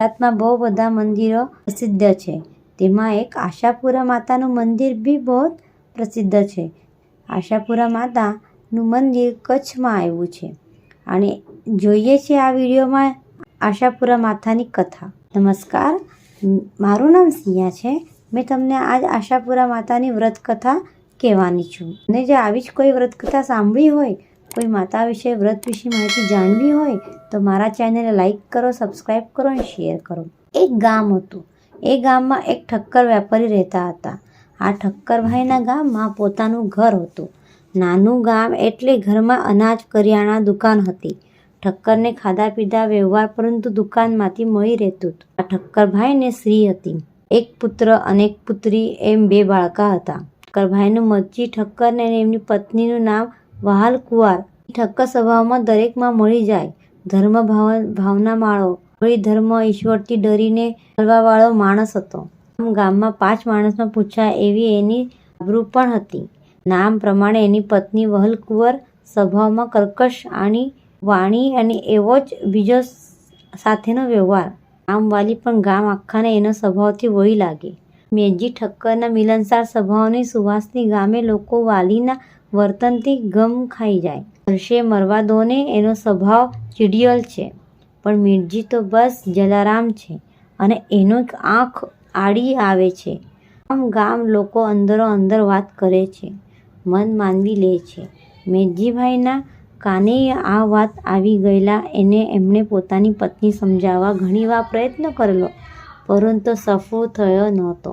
ગુજરાતમાં બહુ બધા મંદિરો પ્રસિદ્ધ છે. તેમાં એક આશાપુરા માતાનું મંદિર બી બહુ પ્રસિદ્ધ છે. આશાપુરા માતાનું મંદિર કચ્છમાં આવ્યું છે. અને જોઈએ છે આ વિડીયોમાં આશાપુરા માતાની કથા. નમસ્કાર મારું નામ સિયા છે. મેં તમને આજ આશાપુરા માતાની વ્રત કથા કહેવાની છું. અને જો આવી જ કોઈ વ્રત કથા સાંભળી હોય કોઈ માતા વિશે, વ્રત વિશે માહિતી જાણવી હોય, તો મારા ચેનલને લાઈક કરો સબસ્ક્રાઈબ કરો અને શેર કરો. એક ગામ હતું. એ ગામમાં એક ઠક્કર વેપારી રહેતા હતા. આ ઠક્કરભાઈના ગામમાં પોતાનું ઘર હતું. નાનું ગામ એટલે ઘરમાં અનાજ, કરિયાણા, દુકાન હતી. ઠક્કરને ખાધા પીધા વ્યવહાર પરંતુ દુકાનમાંથી મળી રહેતું હતું. આ ઠક્કરભાઈને સ્ત્રી હતી. એક પુત્ર અને એક પુત્રી એમ બે બાળકા હતા. ઠક્કરભાઈનું મચ્છી ઠક્કરને એમની પત્નીનું નામ વહાલ કુવાર. ઠક્કર સ્વભાવમાં દરેકમાં મળી જાય. ધર્મ ભાવ, ભાવના માળો. વળી ધર્મ ઈશ્વરથી ડરીને ચાલવાવાળો માણસ હતો. આમ ગામમાં પાંચ માણસમાં પૂછાય એવી એની આબરૂ પણ હતી. નામ પ્રમાણે એની પત્ની વહલ કુંવર સ્વભાવમાં કર્કશ આની વાણી અને એવો જ બીજો સાથેનો વ્યવહાર. ગામવાલી પણ ગામ આખાને એનો સ્વભાવથી વળી લાગે. મેજી ઠક્કરના મિલનસાર સ્વભાવની સુવાસની ગામે લોકો વાલીના વર્તનથી ગમ ખાઈ જાય. વર્ષે મરવા દોને એનો સ્વભાવ ચીડિયલ છે, પણ મીરજી તો બસ જલારામ છે અને એનો એક આંખ આડી આવે છે. આમ ગામ લોકો અંદરો અંદર વાત કરે છે, મન માનવી લે છે. મેરજીભાઈના કાને આ વાત આવી ગયેલા એને એમણે પોતાની પત્ની સમજાવવા ઘણીવાર પ્રયત્ન કરેલો, પરંતુ સફળ થયો નહોતો.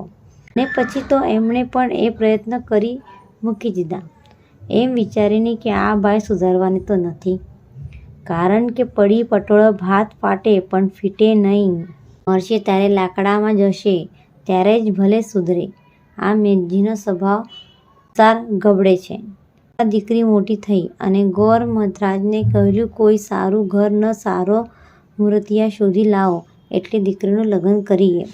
ને પછી તો એમણે પણ એ પ્રયત્ન કરી મૂકી દીધા. એમ વિચારીને કે આ ભાઈ સુધારવાની તો નથી. કારણ કે પડી પટોળો ભાત ફાટે પણ ફીટે નહીં. મળશે ત્યારે લાકડામાં જશે ત્યારે જ ભલે સુધરે. આ મેજીનો સ્વભાવ સાર ગબડે છે. આ દીકરી મોટી થઈ અને ગોર મધરાજને કહ્યું, કોઈ સારું ઘર ન સારો મૂર્તિયા શોધી લાવો, એટલે દીકરીનું લગ્ન કરીએ.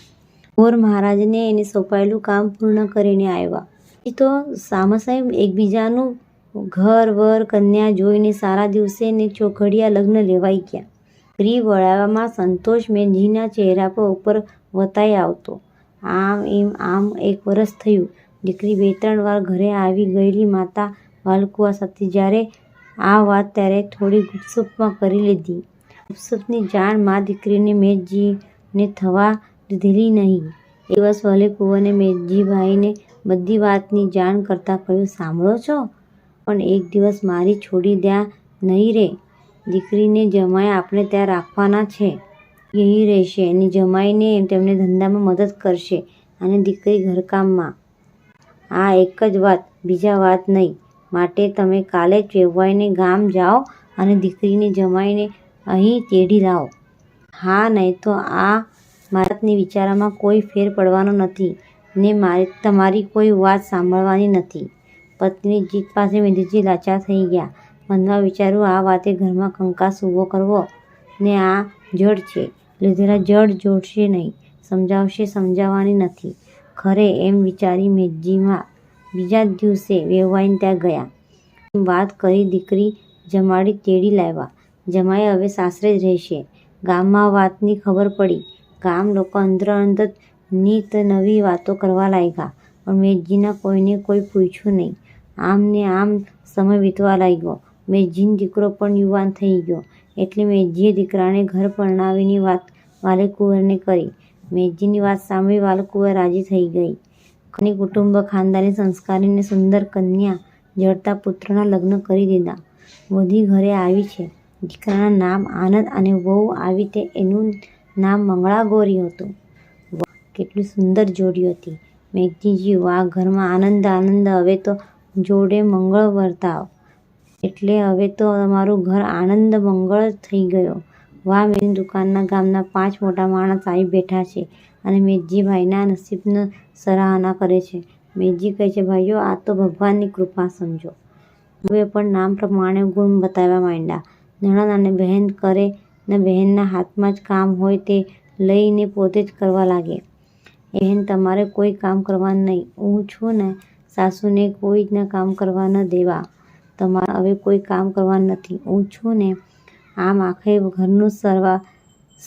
ગોર મહારાજને એને સોંપાયેલું કામ પૂર્ણ કરીને આવ્યા. એ તો સામસાહેબ એકબીજાનું ઘર, વર, કન્યા જોઈને સારા દિવસે ને ચોઘડિયા લગ્ન લેવાઈ ગયા. સ્ત્રી વળાવવામાં સંતોષ મેનજીના ચહેરા પર ઉપર વતાઈ આવતો. આમ એમ, આમ એક વરસ થયું. દીકરી બે, ત્રણ વાર ઘરે આવી ગયેલી માતા વાલકુવા સાથે જ્યારે આ વાત ત્યારે થોડી ગુપસુપમાં કરી લીધી. ગુપસુપની જાણ મા દીકરીને મેજીને થવા દીધેલી નહીં. એ દિવસ વાલે કુંવરને મેજીભાઈને બધી વાતની જાણ કરતાં કહ્યું, સાંભળો છો? પણ એક દિવસ મારી છોડી દ્યા નહીં રે. દીકરીને જમાઈ આપણે ત્યાં રાખવાના છે. એ રહેશે. અને જમાઈને તેમને ધંધામાં મદદ કરશે અને દીકરી ઘરકામમાં. આ એક જ વાત. બીજા વાત નહીં. માટે તમે કાલે ચેવાઈને ગામ જાઓ અને દીકરીને જમાઈને અહીં તેડી લાવો. હા, નહીં તો આ મારાની વિચારામાં કોઈ ફેર પડવાનો નથી ને મારે તમારી કોઈ વાત સાંભળવાની નથી. પત્ની જીત પાસે મેધીજી લાચાર થઈ ગયા. મનમાં વિચાર્યું, આ વાતે ઘરમાં કંકાસ ઊભો કરવો ને આ જડ છે. લીધેલા જડ જોડશે નહીં, સમજાવશે સમજાવવાની નથી. ખરે એમ વિચારી મેજીમાં બીજા દિવસે વેવાઈને ત્યાં ગયા. વાત કરી દીકરી જમાડી તેડી લાવ્યા. જમાઈ હવે સાસરે જ રહેશે. ગામમાં વાતની ખબર પડી. ગામ લોકો અંદર અંદર નીત નવી વાતો કરવા લાગ્યા. પણ મેજીના કોઈને કોઈ પૂછ્યું નહીં. આમ આમ સમય વીતવા લાગ્યો. મેજીનો દીકરો પણ યુવાન થઈ ગયો. એટલે મેજીએ દીકરાને ઘર પરણાવીની વાત વાલેકુંવરને કરી. મેજીની વાત સાંભળી વાલકુંવર રાજી થઈ ગઈ. કની કુટુંબ ખાનદાની, સંસ્કારીને, સુંદર કન્યા જડતા પુત્રના લગ્ન કરી દીધા. વધી ઘરે આવી છે. દીકરાના નામ આનંદ અને વહુ આવી તે એનું નામ મંગળા ગોરી હતું. કેટલી સુંદર જોડી હતી. મેઘજીજી વાહ, ઘરમાં આનંદ આનંદ, હવે તો જોડે મંગળ વર્તાવ એટલે હવે તો અમારું ઘર આનંદ મંગળ થઈ ગયો. વાહ મેની દુકાનના ગામના પાંચ મોટા માણસ આવી બેઠા છે અને મેઘજીભાઈના નસીબનો સરાહના કરે છે. મેઘજી કહે છે, ભાઈઓ, આ તો ભગવાનની કૃપા સમજો. હવે પણ નામ પ્રમાણે ગુણ બતાવવા માંડ્યા. નણંદ અને બહેન કરે ને બહેનના હાથમાં જ કામ હોય તે લઈને પોતે જ કરવા લાગે. બહેન, તમારે કોઈ કામ કરવાનું નહીં. હું છું ને સાસુને કોઈ જના કામ કરવા ન દેવા. તમારે હવે કોઈ કામ કરવાનું નથી. હું છું ને આમ આખે ઘરનું સરવા,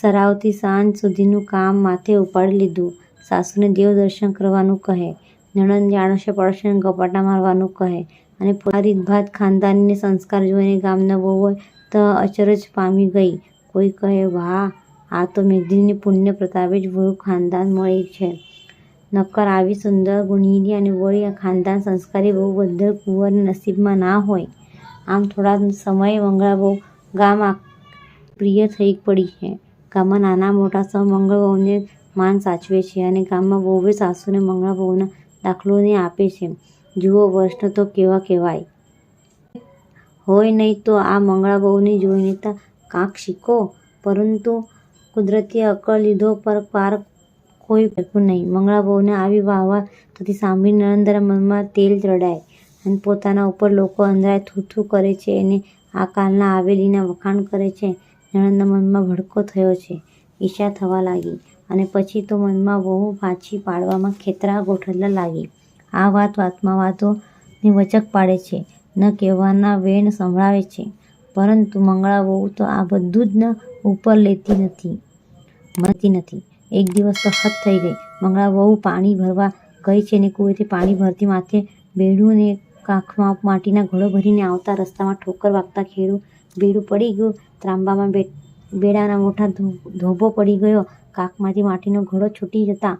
સરાવતી સાંજ સુધીનું કામ માથે ઉપાડી લીધું. સાસુને દેવ દર્શન કરવાનું કહે. નણંદ આડોશે પડશે ગપાટા મારવાનું કહે. અને પોતાના રીતભાત ખાનદાનીને સંસ્કાર જોઈને ગામના હોય તો અચરજ પામી ગઈ. કોઈ કહે, વાહ, આ તો મેઘદીની પુણ્ય પ્રતાપે જ વહુ ખાનદાન મળી છે. નક્કર આવી સુંદર ગુણીની અને વળી ખાનદાન સંસ્કારી બહુ બદલ કુંવરની નસીબમાં ના હોય. આમ થોડા સમયે મંગળા બહુ ગામ પ્રિય થઈ પડી છે. ગામમાં નાના મોટા સૌ મંગળ બહુને માન સાચવે છે અને ગામમાં વહુએ સાસુને મંગળા બહુના દાખલોને આપે છે. જુઓ વર્ષનો તો કેવા કહેવાય. હોય નહીં તો આ મંગળા બહુને જોઈને તો કાંક શીખો. પરંતુ કુદરતી અકળ લીધો પર પાર કોઈ બેઠું નહીં. મંગળા બહુને આવી વાહવા થતી સાંભળી નરેન્દ્ર મનમાં તેલ ચડાય અને પોતાના ઉપર લોકો અંદરાય થૂથું કરે છે અને આ કાલના આવેલીના વખાણ કરે છે. નરેન્દ્ર મનમાં ભડકો થયો છે. ઈશા થવા લાગી અને પછી તો મનમાં બહુ પાછી પાડવામાં ખેતરા ગોઠવવા લાગી. આ વાત વાતમાં વાતોની વચક પાડે છે. ન કહેવાના વેણ સંભળાવે છે. પરંતુ મંગળા બહુ તો આ બધું જ ન ઉપર લેતી નથી. મળતી નથી. એક દિવસ તો થઈ ગઈ. મંગળા બહુ પાણી ભરવા ગઈ છે ને કુવેથી પાણી ભરતી માથે બેડું ને કાંખમાં માટીના ઘડો ભરીને આવતા રસ્તામાં ઠોકર વાગતા ખેડું બેડું પડી ગયું. ત્રાંબામાં બે, બેડાના મોટા ધોબો પડી ગયો. કાંખમાંથી માટીનો ઘડો છૂટી જતા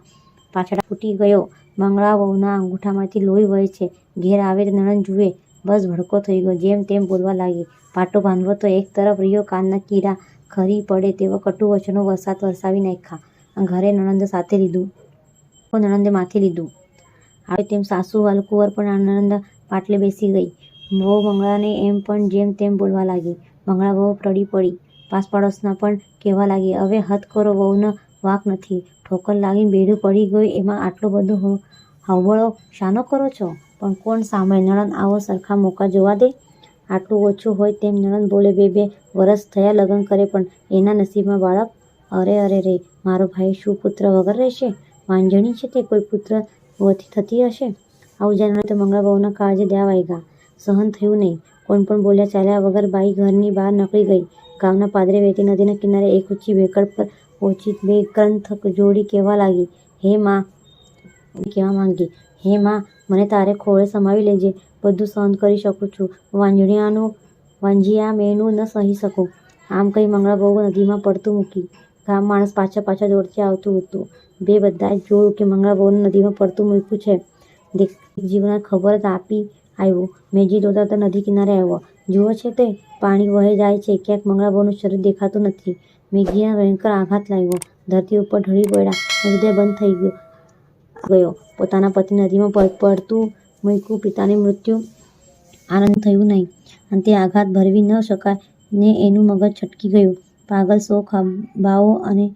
પાછળ ફૂટી ગયો. મંગળા વહુના અંગૂઠામાંથી લોહી વહે છે. ઘેર આવે તો નણંદ જુએ. બસ ભડકો થઈ ગયો. જેમ તેમ બોલવા લાગી. પાટો બાંધવો તો એક તરફ રહ્યો. કાનના કીડા ખરી પડે તેવા કટુ વચનો વરસાદ વરસાવી નાખ્યા. ઘરે નણંદ સાથે લીધું. નણંદે માથે લીધું. આવે તેમ સાસુ વાલકુંવર પણ નણંદ પાટલે બેસી ગઈ. બહુ મંગળાને એમ પણ જેમ તેમ બોલવા લાગી. મંગળા બહુ રડી પડી. પાસ પાડોશના પણ કહેવા લાગી, હવે હથ કરો વહુનો વાંક નથી. ઠોકર લાગીને બેડું પડી ગયું, એમાં આટલો બધો હવળો શાનો કરો છો? પણ કોણ સાંભળે? નણંદ આવો સરખા મોકા જોવા દે. આટલું ઓછું હોય તેમ નણંદ બોલે, બે બે વરસ થયા લગ્ન કરે, પણ એના નસીબમાં બાળક અરે અરે રે મારો ભાઈ શું પુત્ર વગર રહેશે? વાંજણી છે તે કોઈ પુત્ર વતી થતી હશે? આવું જાણે તો મંગળા બહુના કાળજે દ્યા વાગ્યા સહન થયું નહીં. કોણ પણ બોલ્યા ચાલ્યા વગર બાઈ ઘરની બહાર નીકળી ગઈ. ગામના પાદરે વહેતી નદીના કિનારે એક ઊંચી બેકડ પર ઓછી બે ગ્રંથ જોડી કહેવા લાગી, હે માં કહેવા માંગી, હે માં, મને તારે ખોળે સમાવી લેજે. બધું સહન કરી શકું છું. વાંજણિયાનું વાંજિયા મેનું ન સહી શકું. આમ કહી મંગળા બહુ નદીમાં પડતું મૂકી. ગામ માણસ પાછા પાછા દોડતી આવતું હતું. બે બધા જોયું કે મંગળા નદીમાં પડતું મૂક્યું છે. દેખ, જીવના ખબર જ આપી આવ્યો. મેજી દોડતા તો નદી કિનારે આવ્યો. જુઓ છે તે, પાણી વહે જાય છે. ક્યાંક મંગળાબહુનું શરીર દેખાતું નથી. મેઘીના ભયંકર આઘાત લાવ્યો. ધરતી ઉપર ઢળી પડ્યા. હૃદય બંધ થઈ ગયો. ગયો. પોતાના પતિ નદીમાં પડ- પડતું મૂક્યું. પિતાને મૃત્યુ આનંદ થયું નહીં. અને તે આઘાત ભરવી ન શકાય ને એનું મગજ છટકી ગયું. પાગલ સો ખંભાઓ અને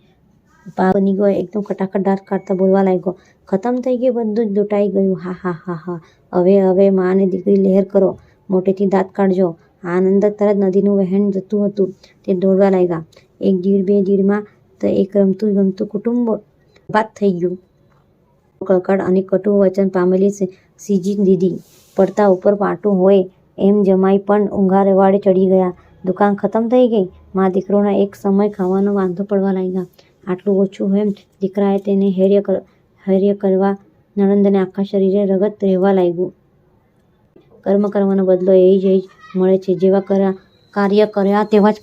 પાગ બની ગયો. એકદમ ખટાખટ દાંત કાઢતા બોલવા લાગ્યો. ખતમ થઈ ગયું બધું જ લૂંટાઈ ગયું. હા હા હા હા. હવે હવે માં અને દીકરી લહેર કરો. મોટેથી દાંત કાઢજો. આનંદ તરત નદીનું વહેણ જતું હતું. તે દોડવા લાગ્યા. એક દીડ બે દીરમાં તો એક રમતું ગમતું કુટુંબ બાદ થઈ ગયું. કળકડ અને કટુ વચન પામેલી સીજી દીધી પડતા ઉપર પાટું હોય એમ જમાઈ પણ ઊંઘા રવાડે ચડી ગયા. દુકાન ખતમ થઈ ગઈ. મા દીકરોના એક સમય ખાવાનો વાંધો પડવા લાગ્યા. આટલું ઓછું હોય એમ દીકરાએ તેને હૈર્ય હૈર્ય કરવા નણંદને આખા શરીરે રગત રહેવા લાગ્યું. કર્મ કરવાનો બદલો એ જ મળે છે. જેવા કર્યા, કાર્ય કર્યા તેવા જ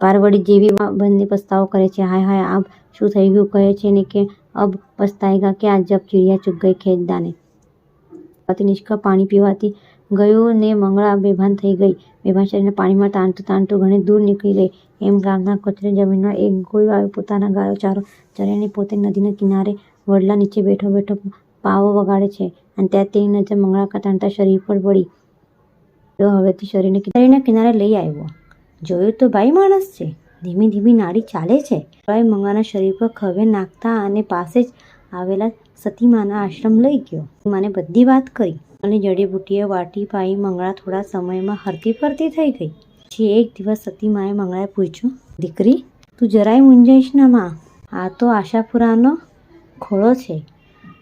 પારવડી જેવી બંને પસ્તાવો કરે છે. હાય હાય, આબ શું થઈ ગયું? કહે છે ને કે, અબ પસ્તાયગા કે આ ચીડિયા ચૂક ગઈ ખેતદાને. નિષ્કા પાણી પીવાથી ગયું ને મંગળા બેભાન થઈ ગઈ. બેભાન શરીરને પાણીમાં તાણતું તાણતું ઘણી દૂર નીકળી ગઈ. એમ ગામના કચરે જમીનમાં એક ગોળ્યો આવ્યો પોતાના ગાયો ચારો ચરીને પોતે નદીના કિનારે વડલા નીચે બેઠો બેઠો પાવો વગાડે છે અને ત્યાં તેની નજર મંગળા તાણતા શરીર પર પડી. હવેથી શરીરને શરીરના કિનારે લઈ આવ્યો. જોયું તો ભાઈ માણસ છે. ધીમી ધીમી નાડી ચાલે છે. ભાઈ મંગાના શરીર પર ખવે નાખતા અને પાસે જ આવેલા સતીમાના આશ્રમ લઈ ગયો. મને બધી વાત કરી. અને જડીબુટ્ટીએ વાટી પાઈ મંગળા થોડા સમયમાં હરતી ફરતી થઈ ગઈ. પછી એક દિવસ સતીમાએ મંગળાએ પૂછ્યું, દીકરી, તું જરાય મૂંઝાઈશ ના માં? આ તો આશાપુરાનો ખોળો છે.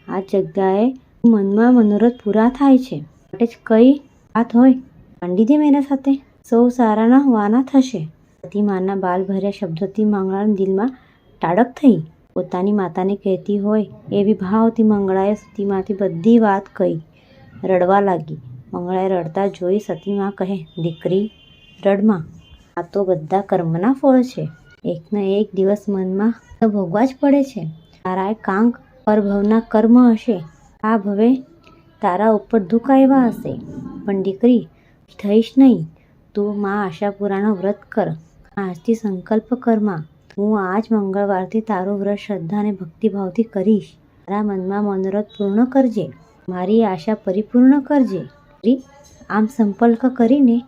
આ જગ્યાએ મનમાં મનોરથ પૂરા થાય છે. માટે જ કઈ વાત હોય? માંડી દે મેરા સાથે. સૌ સારાના વાના થશે. સતીમાના બાલભર્યા શબ્દોથી મંગળાના દિલમાં ટાળક થઈ. પોતાની માતાને કહેતી હોય એવી ભાવથી મંગળાએ સતીમાંથી બધી વાત કહી. રડવા લાગી. મંગળાએ રડતા જોઈ સતીમાં કહે, દીકરી, રડમાં. આ તો બધા કર્મના ફળ છે. એકને એક દિવસ મનમાં તો ભોગવા જ પડે છે. તારા કાંક પરભવના કર્મ હશે. આ ભવે તારા ઉપર દુઃખ આવ્યા હશે. પણ દીકરી, થઈશ નહીં. તું મા આશાપુરાનો વ્રત કર. આજથી સંકલ્પ કરમાં હું આજ મંગળવારથી તારું વ્રત શ્રદ્ધા અને ભક્તિભાવથી કરીશ. તારા મનમાં મનોરથ પૂર્ણ કરજે. મારી આશા પરિપૂર્ણ કરજે. આમ સંકલ્પ કરીને,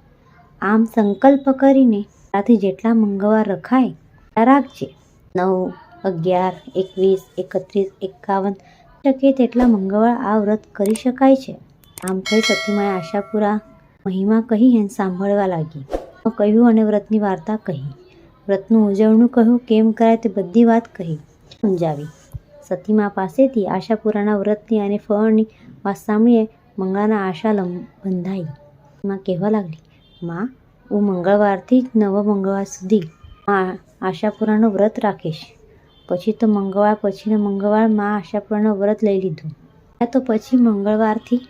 આમ સંકલ્પ કરીને તારાથી જેટલા મંગળવાર રખાય રાખજે. નવ, અગિયાર, એકવીસ, એકત્રીસ, એકાવન શકે તેટલા મંગળવાર આ વ્રત કરી શકાય છે. આમ કહી સતીમાએ આશાપુરા મહિમા કહી એને સાંભળવા લાગી. કહ્યું અને વ્રતની વાર્તા કહી. વ્રતનું ઉજવણું કહ્યું, કેમ કરાય તે બધી વાત કહી. સમજાવી. સતીમા પાસેથી આશાપુરાના વ્રતની અને ફળની વાત સાંભળીએ મંગળાના આશા બંધાઈ. માં કહેવા લાગલી, માં, હું મંગળવારથી જ નવ મંગળવાર સુધી આશાપુરાનું વ્રત રાખીશ. પછી તો મંગળવાર પછીનો મંગળવારમાં આશાપુરાનું વ્રત લઈ લીધું. તો પછી મંગળવારથી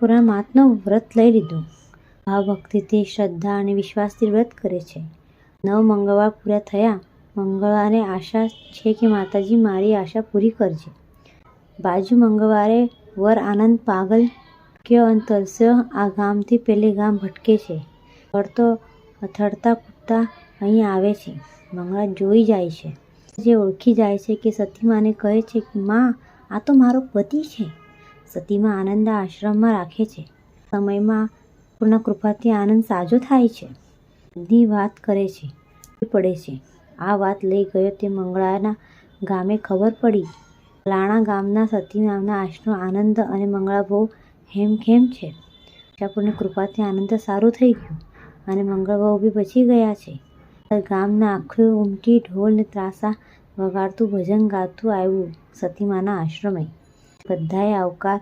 પુરા માતનું વ્રત લઈ લીધું. ભાવ ભક્તિથી શ્રદ્ધા અને વિશ્વાસથી વ્રત કરે છે. નવ મંગળવાર પૂરા થયા, મંગળવારે આશા છે કે માતાજી મારી આશા પૂરી કરજે બાજુ મંગળવારે વર આનંદ પાગલ કે અંતરસ્ય આ ગામથી પેલે ગામ ભટકે છે. ફરતો અથડતા કૂદતા અહીં આવે છે. મંગળા જોઈ જાય છે. જે ઓળખી જાય છે કે સતીમાને કહે છે કે, માં, આ તો મારો પતિ છે. સતીમાં આનંદ આશ્રમમાં રાખે છે. સમયમાં પૂર્ણ કૃપાથી આનંદ સાજો થાય છે. બધી વાત કરે છે પડે છે. આ વાત લઈ ગયો તે મંગળાના ગામે ખબર પડી. લાણા ગામના સતી નામના આશ્રમ આનંદ અને મંગળા બહુ હેમખેમ છે. આશાપુરની કૃપાથી આનંદ સારું થઈ ગયું અને મંગળભાવ બી બચી ગયા છે. ગામના આખું ઉમટી, ઢોલ ને ત્રાસા વગાડતું ભજન ગાતું આવ્યું સતીમાના આશ્રમે. બધાએ આવકાર.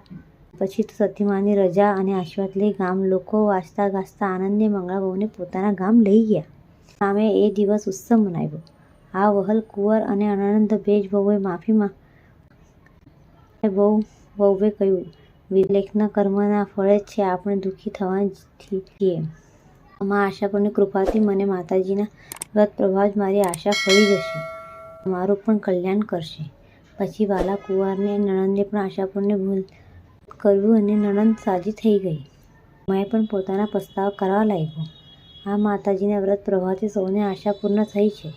પછી તો સતીમાની રજા અને આશીર્વાદ લઈ ગામ લોકો વાંચતા ગાજતા આનંદને મંગળા બહુને પોતાના ગામ લઈ ગયા. સામે એ દિવસ ઉત્સવ મનાવ્યો. આ વહલ કુંવર અને અનંત ભેજ બહુએ માફીમાં બહુ બહુએ કહ્યું વિલેખના કર્મના ફળે જ છે, આપણે દુઃખી થવા છીએ. મા આશાપુરની કૃપાથી મને માતાજીના વ્રત પ્રભાવ જ મારી આશા ફળી જશે. મારું પણ કલ્યાણ કરશે. પછી વાલા કુંવારને નણંદે પણ આશાપુરને ભૂલ કરવું અને નણંદ સાજી થઈ ગઈ. મેં પણ પોતાના પસ્તાવ કરવા લાગ્યો. આ માતાજીના વ્રત પ્રભાવથી સૌને આશા પૂર્ણ થઈ છે.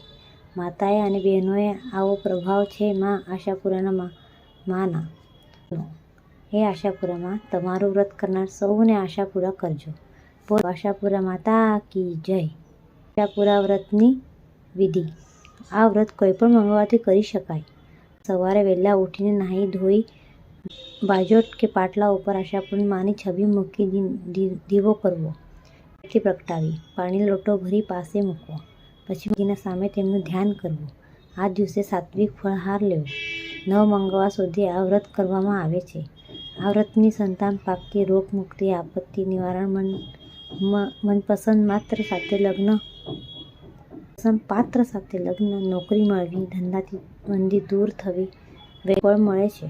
માતાએ અને બહેનોએ આવો પ્રભાવ છે માં આશાપુરાના મા, માના. હે આશાપુરામાં, તમારું વ્રત કરનાર સૌને આશા પૂરા કરજો આશાપુરા માતા કી જય. આશાપુરા વ્રતની વિધિ. આ વ્રત કોઈ પણ મંગળવારથી કરી શકાય. સવારે વહેલા ઉઠીને નાહી ધોઈ બાજોટ કે પાટલા ઉપર આશાપુરની માની છબી મૂકી દીવો કરવો. એટલી પ્રગટાવી પાણી લોટો ભરી પાસે મૂકવો. પછી સામે તેમનું ધ્યાન કરવું. આ દિવસે સાત્વિક ફળહાર લેવો. નવ મંગળવાર સુધી આ વ્રત કરવામાં આવે છે. આ વ્રતની સંતાન પ્રાપ્તિ રોગ મુક્તિ, આપત્તિ નિવારણ, મન મનપસંદ માત્ર સાથે લગ્ન પસંદ પાત્ર સાથે લગ્ન, નોકરી મળવી, ધંધાથી મંદી દૂર થવી ફળ મળે છે.